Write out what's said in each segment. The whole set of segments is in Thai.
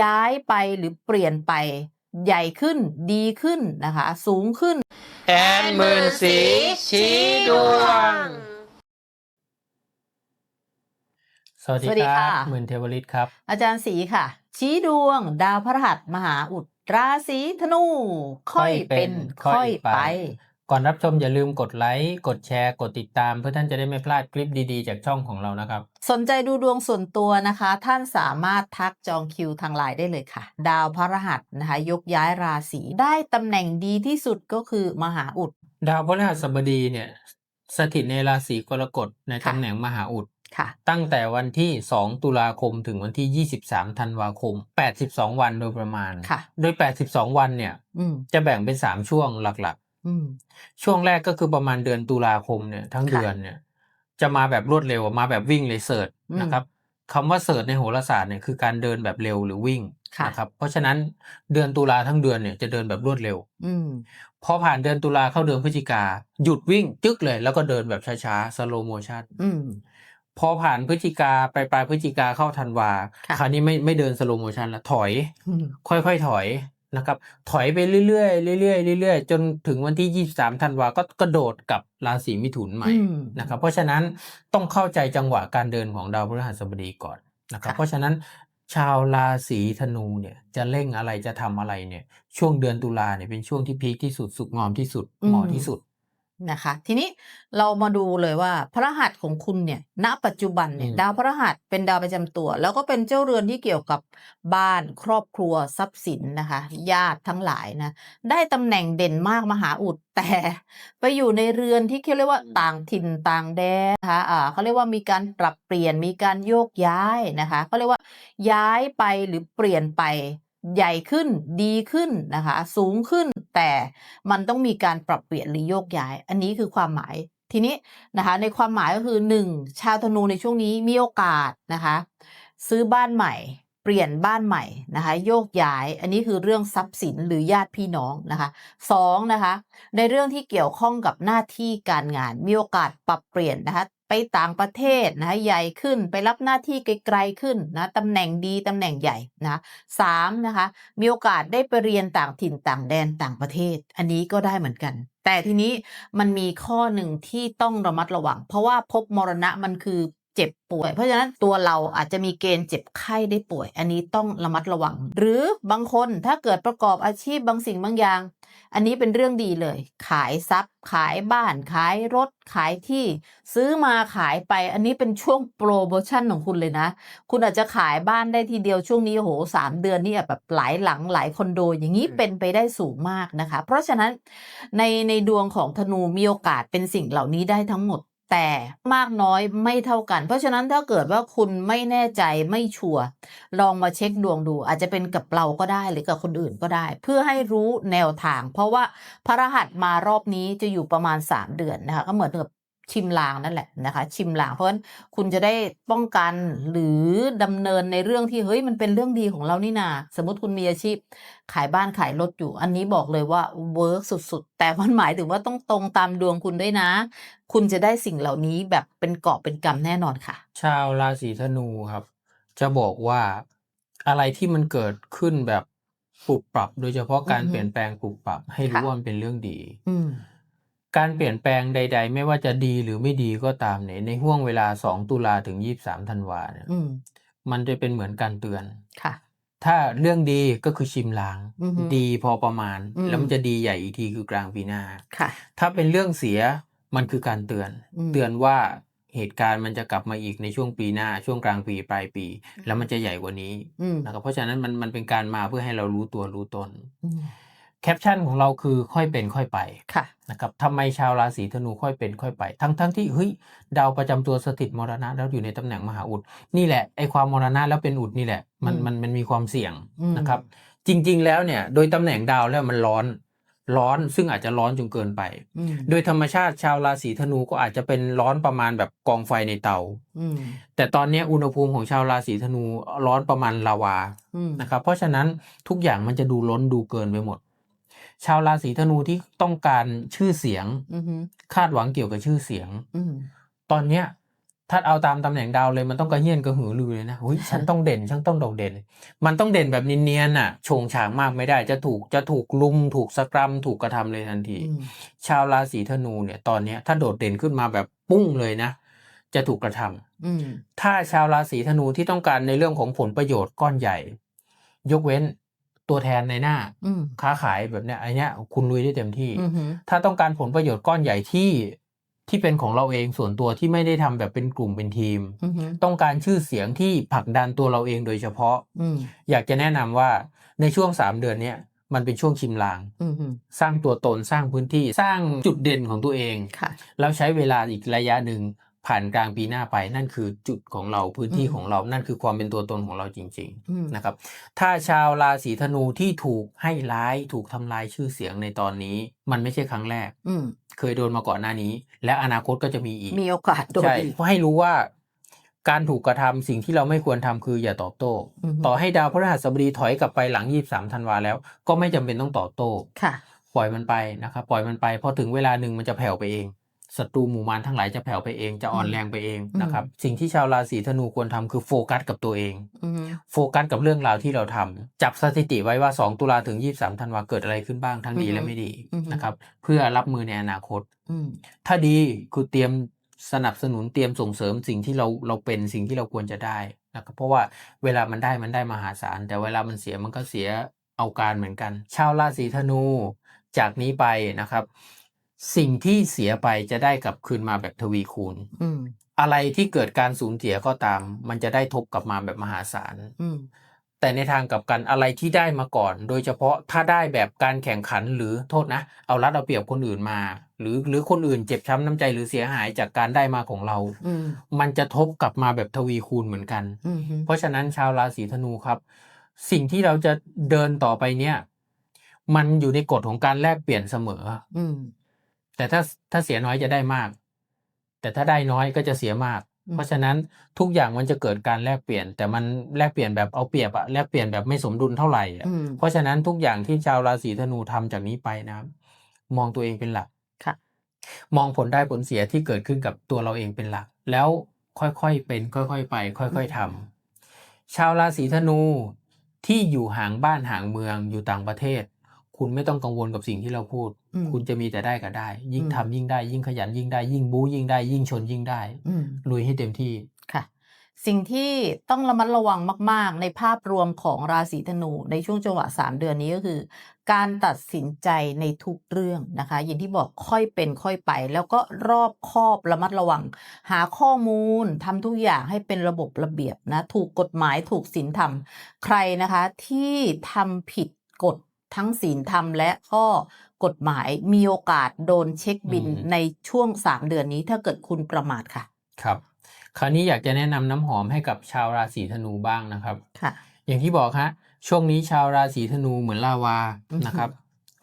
ย้ายไปหรือเปลี่ยนไป ใหญ่ขึ้นดีขึ้นนะคะ สูงขึ้น แอนหมื่นสีชี้ดวง สวัสดีสวัสดีครัค่ะ บหมื่นเทวฤทธิ์ครับ อาจารย์สีค่ะ ชี้ดวง ดาวพฤหัสมหาอุดราศีธนู ค่อยเป็น ค่อยไป ก่อนรับชมอย่าลืมกดไลค์ กดแชร์ กดติดตาม เพื่อท่านจะได้ไม่พลาดคลิปดีๆ จากช่องของเรานะครับ สนใจดูดวงส่วนตัวนะคะ ท่านสามารถทักจองคิวทางไลน์ได้เลยค่ะ ดาวพฤหัสนะคะ ยกย้ายราศีได้ตำแหน่งดีที่สุดก็คือมหาอุด ดาวพฤหัสบดีเนี่ยสถิตในราศีกรกฎในค่ะตำแหน่งมหาอุดค่ะตั้งแต่วันที่ 2 ตุลาคมถึงวันที่ 23 ธันวาคม 82 วันโดยประมาณค่ะโดย 82 วันเนี่ยอืมจะแบ่งเป็น 3 ช่วงหลัก อืมๆช่วงแรกก็คือประมาณเดือนตุลาคมเนี่ย ทั้งค่ะ เดือนเนี่ย จะมาแบบรวดเร็วมาแบบวิ่งเลยเสิร์ชอืม นะครับคำว่าเสิร์ชในโหราศาสตร์เนี่ยคือการเดินแบบเร็วหรือวิ่งค่ะ นะครับ เพราะฉะนั้นเดือนตุลาทั้งเดือนเนี่ยจะเดินแบบรวดเร็ว อืม พอผ่านเดือนตุลาเข้าเดือนพฤศจิกาหยุดวิ่งจึ๊กเลย แล้วก็เดินแบบช้าๆ slow motion อืม พอผ่านพฤศจิกาไปปลายพฤศจิกาเข้าธันวาค่ะ คราวนี้ไม่ไม่เดิน slow motion แล้วถอย อืม ค่อยๆถอย นะครับ ถอยไปเรื่อยๆเรื่อยๆเรื่อยๆจนถึงวันที่ 23ธันวาก็กระโดดกลับราศีมิถุนใหม่อืมนะครับ เพราะฉะนั้นต้องเข้าใจจังหวะการเดินของดาวพฤหัสบดีก่อนนะครับค่ะเพราะฉะนั้นชาวราศีธนูเนี่ยจะเร่งอะไรจะทำอะไรเนี่ย ช่วงเดือนตุลาเนี่ยเป็นช่วงที่พีคที่สุดสุกงอมที่สุดเหมาะที่สุด นะคะ ทีนี้เรามาดูเลยว่าพระหัสของคุณเนี่ยณปัจจุบันเนี่ยอืมดาวพระหัสเป็นดาวประจำตัว แล้วก็เป็นเจ้าเรือนที่เกี่ยวกับบ้านครอบครัวทรัพย์สินนะคะ ญาติทั้งหลายนะได้ตำแหน่งเด่นมากมหาอุดแต่ไปอยู่ในเรือนที่เขาเรียกว่าต่างถิ่นต่างแดนนะคะอ่าเขาเรียกว่ามีการปรับเปลี่ยนมีการโยกย้ายนะคะเขาเรียกว่าย้ายไปหรือเปลี่ยนไปใหญ่ขึ้นดีขึ้นนะคะ สูงขึ้น แต่มันต้องมีการปรับเปลี่ยนหรือโยกย้าย อันนี้คือความหมาย ทีนี้นะคะในความหมายก็คือหนึ่งชาวธนูในช่วงนี้มีโอกาสนะคะซื้อบ้านใหม่เปลี่ยนบ้านใหม่นะคะโยกย้าย อันนี้คือเรื่องทรัพย์สินหรือญาติพี่น้องนะคะสองนะคะในเรื่องที่เกี่ยวข้องกับหน้าที่การงานมีโอกาสปรับเปลี่ยนนะคะ ไปต่างประเทศนะคะใหญ่ขึ้นไปรับหน้าที่ไกลๆขึ้นนะตำแหน่งดีตำแหน่งใหญ่นะสามนะคะมีโอกาสได้ไปเรียนต่างถิ่นต่างแดนต่างประเทศ อันนี้ก็ได้เหมือนกัน แต่ทีนี้มันมีข้อหนึ่งที่ต้องระมัดระวัง เพราะว่าภพมรณะมันคือ เจ็บป่วย เพราะฉะนั้นตัวเราอาจจะมีเกณฑ์เจ็บไข้ได้ป่วย อันนี้ต้องระมัดระวัง หรือบางคนถ้าเกิดประกอบอาชีพบางสิ่งบางอย่าง อันนี้เป็นเรื่องดีเลย ขายทรัพย์ ขายบ้าน ขายรถ ขายที่ ซื้อมาขายไป อันนี้เป็นช่วงโปรโมชั่นของคุณเลยนะ คุณอาจจะขายบ้านได้ทีเดียวช่วงนี้โอ้โหสามเดือนนี่แบบหลายหลังหลายคอนโด อย่างนี้เป็นไปได้สูงมากนะคะ เพราะฉะนั้นในในดวงของธนูมีโอกาสเป็นสิ่งเหล่านี้ได้ทั้งหมด แต่มากน้อยไม่เท่ากัน เพราะฉะนั้นถ้าเกิดว่าคุณไม่แน่ใจไม่ชัวร์ลองมาเช็คดวงดู อาจจะเป็นกับเราก็ได้หรือกับคนอื่นก็ได้ เพื่อให้รู้แนวทาง เพราะว่าพระรหัสมารอบนี้จะอยู่ประมาณ 3 เดือนนะคะก็เหมือนกับ ชิมลางนั่นแหละนะคะชิมลางเพราะฉะนั้นคุณจะได้ป้องกันหรือดำเนินในเรื่องที่เฮ้ยมันเป็นเรื่องดีของเรานี่นาสมมติคุณมีอาชีพ ขายบ้านขายรถอยู่ อันนี้บอกเลยว่าเวิร์กสุดๆ แต่มันหมายถึงว่าต้องตรงตามดวงคุณด้วยนะ คุณจะได้สิ่งเหล่านี้แบบเป็นเกาะเป็นกำแน่นอนค่ะ ชาวราศีธนูครับ จะบอกว่าอะไรที่มันเกิดขึ้นแบบปรับปรับ โดยเฉพาะการอือฮึเปลี่ยนแปลงปรับปรับ ให้รู้ค่ะว่ามันเป็นเรื่องดี อืม การเปลี่ยนแปลงใด ๆ ไม่ว่าจะดีหรือไม่ดีก็ตามเนี่ยในห่วงเวลา 2 ตุลาถึง 23 ธันวาเนี่ยอืมมันจะเป็นเหมือนการเตือน ค่ะ ถ้าเรื่องดีก็คือชิมลาง อือฮึดีพอประมาณ อืม แล้วมันจะดีใหญ่อีกทีคือกลางปีหน้า ค่ะ ถ้าเป็นเรื่องเสียมันคือการเตือนอืมเตือนว่าเหตุการณ์มันจะกลับมาอีกในช่วงปีหน้า ช่วงกลางปีปลายปี แล้วมันจะใหญ่กว่านี้อืมนะครับเพราะฉะนั้นมันมันเป็นการมาเพื่อให้เรารู้ตัวรู้ตน อืม แคปชั่นของเราคือค่อยเป็นค่อยไปค่ะนะครับทำไมชาวราศีธนูค่อยเป็นค่อยไป ทั้งทั้งที่เฮ้ยดาวประจำตัวสถิตมรณะแล้วอยู่ในตำแหน่งมหาอุด นี่แหละไอความมรณะแล้วเป็นอุดนี่แหละมันอืมมันมันมีความเสี่ยงอืมนะครับ จริง ๆ แล้วเนี่ยโดยตำแหน่งดาวแล้วมันร้อนร้อนซึ่งอาจจะร้อนจนเกินไปอืมโดยธรรมชาติชาวราศีธนูก็อาจจะเป็นร้อนประมาณแบบกองไฟในเตาอืมแต่ตอนเนี้ยอุณหภูมิของชาวราศีธนูร้อนประมาณลาวาอืมนะครับเพราะฉะนั้นทุกอย่างมันจะดูล้นดูเกินไปหมด ชาวราศีธนูที่ต้องการชื่อเสียงอืมคาดหวังเกี่ยวกับชื่อเสียงอืมตอนเนี้ยถ้าเอาตามตำแหน่งดาวเลยมันต้องกระเฮี้ยนกระหือรือเลยนะเฮ้ยฉันต้องเด่นฉันต้องโดดเด่น มันต้องเด่นแบบเนียนๆน่ะโฉงฉางมากไม่ได้ จะถูกจะถูกลุม ถูกสกรัมถูกกระทำเลยทันทีอืมชาวราศีธนูเนี่ยตอนเนี้ยถ้าโดดเด่นขึ้นมาแบบปุ้งเลยนะ จะถูกกระทำอืมถ้าชาวราศีธนูที่ต้องการในเรื่องของผลประโยชน์ก้อนใหญ่ ยกเว้น ตัวแทนในหน้าอืมค้าขายแบบเนี้ยไอเนี้ยคุณลุยได้เต็มที่อืมถ้าต้องการผลประโยชน์ก้อนใหญ่ที่ที่เป็นของเราเองส่วนตัวที่ไม่ได้ทำแบบเป็นกลุ่มเป็นทีมอืมต้องการชื่อเสียงที่ผลักดันตัวเราเองโดยเฉพาะอืมอยากจะแนะนำว่าในช่วงสามเดือนเนี้ยมันเป็นช่วงชิมลางอืมสร้างตัวตนสร้างพื้นที่สร้างจุดเด่นของตัวเองค่ะแล้วใช้เวลาอีกระยะหนึ่ง ผ่านกลางปีหน้าไปนั่นคือจุดของเราพื้นที่อืมของเรานั่นคือความเป็นตัวตนของเราจริงอืมๆนะครับ ถ้าชาวราศีธนูที่ถูกให้ร้ายถูกทำลายชื่อเสียงในตอนนี้ มันไม่ใช่ครั้งแรกอืมเคยโดนมาก่อนหน้านี้ และอนาคตก็จะมีอีกมีโอกาสโดนใช่อีกให้รู้ว่าการถูกกระทำสิ่งที่เราไม่ควรทำคืออย่าตอบโต้อืมต่อให้ดาวพฤหัสบดีถอยกลับไปหลัง23ธันวาแล้ว ก็ไม่จำเป็นต้องตอบโต้ค่ะ ปล่อยมันไปนะครับ ปล่อยมันไปพอถึงเวลาหนึ่งมันจะแผ่วไปเอง ศัตรูหมู่มารทั้งหลายจะแผ่วไปเองจะอ่อนแรงไปเองนะครับ สิ่งที่ชาวราศีธนูควรทำคือโฟกัสกับตัวเองอืมโฟกัสกับเรื่องราวที่เราทำจับสถิติไว้ว่า 2 ตุลาถึง 23ธันวาเกิดอะไรขึ้นบ้างทั้งดีและไม่ดีนะครับ เพื่อรับมือในอนาคตอืมถ้าดีคือเตรียมสนับสนุนเตรียมส่งเสริมสิ่งที่เราเราเป็นสิ่งที่เราควรจะได้นะครับเพราะว่าเวลามันได้มันได้มหาศาล แต่เวลามันเสียมันก็เสียเอาการเหมือนกัน ชาวราศีธนูจากนี้ไปนะครับ สิ่งที่เสียไปจะได้กลับคืนมาแบบทวีคูณอืมอะไรที่เกิดการสูญเสียก็ตาม มันจะได้ทบกลับมาแบบมหาศาลอืมแต่ในทางกลับกันอะไรที่ได้มาก่อน โดยเฉพาะถ้าได้แบบการแข่งขันหรือโทษนะ เอารัดเอาเปรียบคนอื่นมา หรือหรือคนอื่นเจ็บช้ำน้ำใจหรือเสียหายจากการได้มาของเราอืมมันจะทบกลับมาแบบทวีคูณเหมือนกันอืมเพราะฉะนั้นชาวราศีธนูครับ สิ่งที่เราจะเดินต่อไปเนี่ย มันอยู่ในกฎของการแลกเปลี่ยนเสมออืม แต่ถ้าถ้าเสียน้อยจะได้มาก แต่ถ้าได้น้อยก็จะเสียมากอืมเพราะฉะนั้นทุกอย่างมันจะเกิดการแลกเปลี่ยน แต่มันแลกเปลี่ยนแบบเอาเปรียบอะแลกเปลี่ยนแบบไม่สมดุลเท่าไหร่อะอืมเพราะฉะนั้นทุกอย่างที่ชาวราศีธนูทำจากนี้ไปนะครับมองตัวเองเป็นหลักค่ะ มองผลได้ผลเสียที่เกิดขึ้นกับตัวเราเองเป็นหลัก แล้วค่อยๆเป็น ค่อยๆไป ค่อย ๆทำชาวราศีธนูที่อยู่ห่างบ้านห่างเมืองอยู่ต่างประเทศ คุณไม่ต้องกังวลกับสิ่งที่เราพูด อืมคุณจะมีแต่ได้กับได้ ยิ่งอืมทำยิ่งได้ ยิ่งขยันยิ่งได้ ยิ่งบู๊ยิ่งได้ ยิ่งชนยิ่งได้ อืม ลุยให้เต็มที่ ค่ะ สิ่งที่ต้องระมัดระวังมาก ๆ ในภาพรวมของราศีธนูในช่วงจังหวะสามเดือนนี้ก็คือ การตัดสินใจในทุกเรื่องนะคะ อย่างที่บอกค่อยเป็นค่อยไป แล้วก็รอบคอบระมัดระวัง หาข้อมูลทำทุกอย่างให้เป็นระบบระเบียบนะ ถูกกฎหมายถูกศีลธรรม ใครนะคะที่ทำผิดกฎทั้งศีลธรรมและก็ กฎหมายมีโอกาสโดนเช็คบินอืมในช่วงสามเดือนนี้ถ้าเกิดคุณประมาทค่ะ ครับ คราวนี้อยากจะแนะนำน้ำหอมให้กับชาวราศีธนูบ้างนะครับ ค่ะ อย่างที่บอกฮะช่วงนี้ชาวราศีธนูเหมือนลาวาอือฮึนะครับ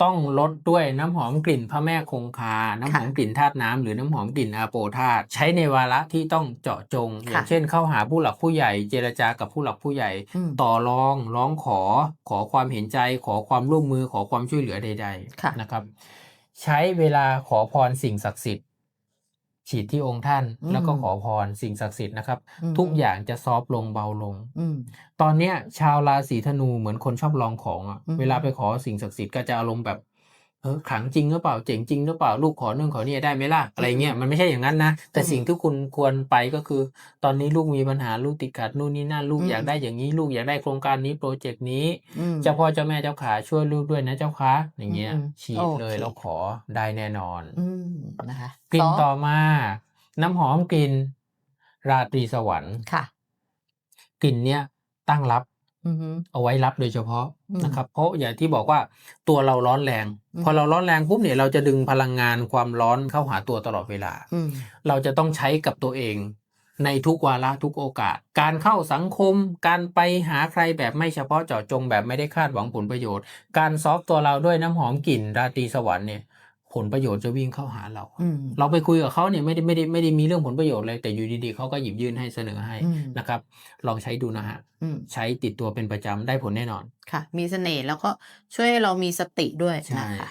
ต้องลดด้วยน้ำหอมกลิ่นพระแม่คงคา น้ำหอมค่ะกลิ่นธาตุน้ำหรือน้ำหอมกลิ่นอาโปธาตุใช้ในวาระที่ต้องเจาะจงค่ะอย่างเช่นเข้าหาผู้หลักผู้ใหญ่ เจรจากับผู้หลักผู้ใหญ่อืมต่อรองร้องขอ ขอความเห็นใจ ขอความร่วมมือขอความช่วยเหลือใดค่ะๆนะครับ ใช้เวลาขอพรสิ่งศักดิ์สิทธิ์ ฉีดที่องค์ท่านอืมแล้วก็ขอพรสิ่งศักดิ์สิทธิ์นะครับอืมทุกอย่างจะซอฟต์ลงเบาลงอืมตอนเนี้ยชาวราศีธนูเหมือนคนชอบลองของอะอือฮึเวลาไปขอสิ่งศักดิ์สิทธิ์ก็จะอารมณ์แบบเออขลังจริงหรือเปล่าเจ๋งจริงหรือเปล่าลูกขอเนื่องขอเนี่ยได้ไหมล่ะอะไรเงี้ยมันไม่ใช่อย่างนั้นนะ แต่สิ่งที่คุณควรไปก็คือ ตอนนี้ลูกมีปัญหาลูกติดขัดนู่นนี่นั่นลูกอืมอยากได้อย่างนี้ลูกอยากได้โครงการนี้โปรเจกต์นี้อืมเจ้าพ่อเจ้าแม่เจ้าขาช่วยลูกด้วยนะเจ้าคะอย่างเงี้ยอืมฉีดโอเคเลยแล้วขอได้แน่นอนอืมนะคะกลิ่นสงต่อมา น้ำหอมกลิ่นราตรีสวรรค์ค่ะกลิ่นเนี้ยตั้งรับอือฮึ เอาไว้รับโดยเฉพาะอืมนะครับ เพราะอย่างที่บอกว่าตัวเราร้อนแรงอืมพอเราร้อนแรงปุ๊บเนี่ยเราจะดึงพลังงานความร้อนเข้าหาตัวตลอดเวลาอืมเราจะต้องใช้กับตัวเอง ในทุกวาระทุกโอกาส การเข้าสังคม การไปหาใครแบบไม่เฉพาะเจาะจงแบบไม่ได้คาดหวังผลประโยชน์ การซอฟต์ตัวเราด้วยน้ำหอมกลิ่นราตรีสวรรค์เนี่ย ผลประโยชน์จะวิ่งเข้าหาเราอืมเราไปคุยกับเขาเนี่ยไม่ได้ไม่ได้ไม่ได้มีเรื่องผลประโยชน์เลยแต่อยู่ดีๆเขาก็หยิบยื่นให้เสนอให้อืมนะครับ ลองใช้ดูนะฮะอืมใช้ติดตัวเป็นประจำได้ผลแน่นอนค่ะ มีเสน่ห์แล้วก็ช่วยให้เรามีสติด้วยใช่นะคะ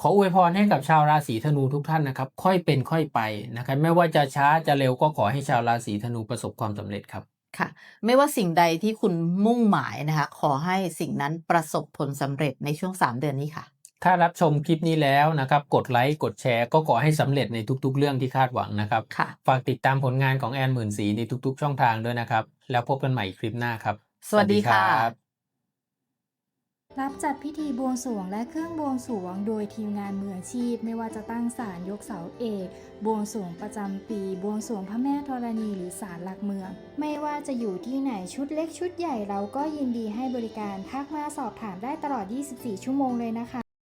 ขออวยพรให้กับชาวราศีธนูทุกท่านนะครับ ค่อยเป็นค่อยไปนะครับ ไม่ว่าจะช้าจะเร็วก็ขอให้ชาวราศีธนูประสบความสำเร็จครับค่ะ ไม่ว่าสิ่งใดที่คุณมุ่งหมายนะคะ ขอให้สิ่งนั้นประสบผลสำเร็จในช่วง 3 เดือนนี้ค่ะ ถ้ารับชมคลิปนี้แล้วนะครับ กดไลค์กดแชร์ก็ขอให้สำเร็จในทุกๆ เรื่องที่คาดหวังนะครับค่ะฝากติดตามผลงานของแอนหมื่นสีในทุกๆ ช่องทางด้วยนะครับ แล้วพบกันใหม่คลิปหน้าครับ สวัสดีค่ะรับรับจัดพิธีบวงสรวงและเครื่องบวงสรวง โดยทีมงานมืออาชีพ ไม่ว่าจะตั้งศาลยกเสาเอกบวงสรวงประจำปี บวงสรวงพระแม่ธรณีหรือศาลหลักเมือง ไม่ว่าจะอยู่ที่ไหนชุดเล็กชุดใหญ่เราก็ยินดีให้บริการทักมาสอบถามได้ตลอด 24 ชั่วโมงเลยนะคะ